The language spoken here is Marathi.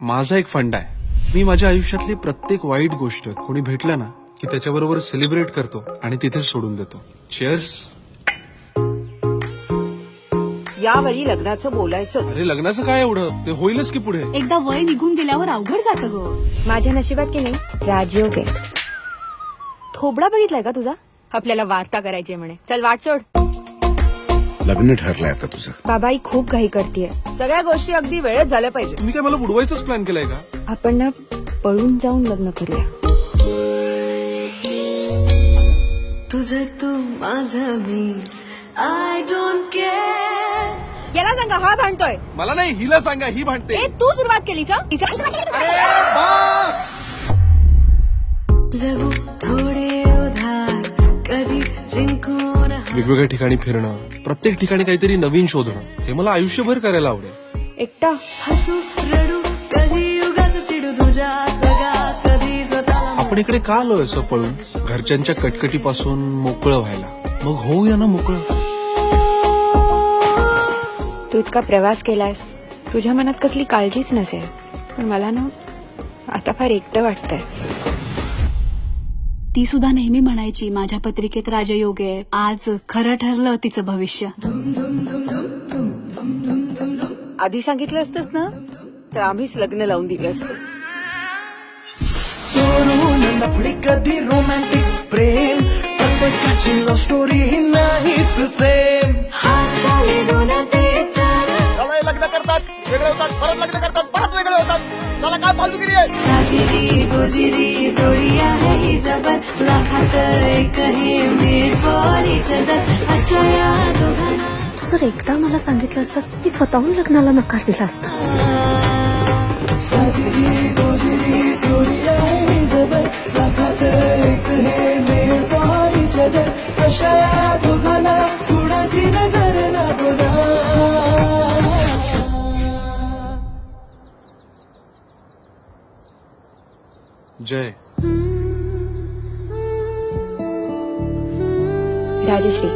माझा एक फंड आहे. मी माझ्या आयुष्यातली प्रत्येक वाईट गोष्ट कोणी भेटलं ना की त्याच्याबरोबर सेलिब्रेट करतो आणि तिथेच सोडून देतो. चेअर्स यावेळी लग्नाचं बोलायचं अरे लग्नाचं काय एवढं? ते होईलच की पुढे. एकदा वय निघून गेल्यावर अवघड जातं ग. माझ्या नशिबात की नाही? राजयोग आहे थोबडा बघितलाय का तुझा? आपल्याला वार्ता करायची आहे म्हणे. चल वाट सोड. लग्न ठरलंय आता तुझं. बाबाई खूप घाई करतीये. सगळ्या गोष्टी अगदी वेळेत झाल्या पाहिजे. तुम्ही काय मला बुडवायचंच प्लॅन केलाय का? आपण ना पळून जाऊन लग्न करूया. तुझं तू माझं मी. आय डोंट केअर याला सांगा हा भांडतोय. मला नाही हिला सांगा ही भांडते. ए तू सुरुवात केलीस हं? वेगवेगळ्या ठिकाणी फिरणं प्रत्येक ठिकाणी काहीतरी नवीन शोधणं हे मला आयुष्यभर करायला आवडेल. एकटा हसू रडू कधी चिडू तुझ्या सगळा कधी स्वतःला आपण इकडे का आलोय असं पळून? घरच्यांच्या कटकटीपासून मोकळं व्हायला. मग होऊया ना मोकळं? तू इतका प्रवास केलायस. तुझ्या मनात कसली काळजीच नसेल. पण मला ना आता फार एकटं वाटतंय. ती सुद्धा नेहमी म्हणायची माझ्या पत्रिकेत राजयोग आहे. आज खरं ठरलं तिचं भविष्य. आधी सांगितलं असतंस ना? तर आम्हीच लग्न लावून दिलं असतं. कधी रोमॅन्टिक प्रेम. प्रत्येकाची लव्ह स्टोरी ही नाहीच सेम लग्न करतात वेगळे होतात परत लग्न त्याला काय फालतूगिरी आहे? साजिरी गोजिरी जोडी आहे ही जबर. लाखात एक हे मेड फॉर इच अदर अशा या दोघांना तू जर एकदा मला सांगितलं असतं मी स्वतःहून लग्नाला नकार दिला असता. জয় രാജശ്രീ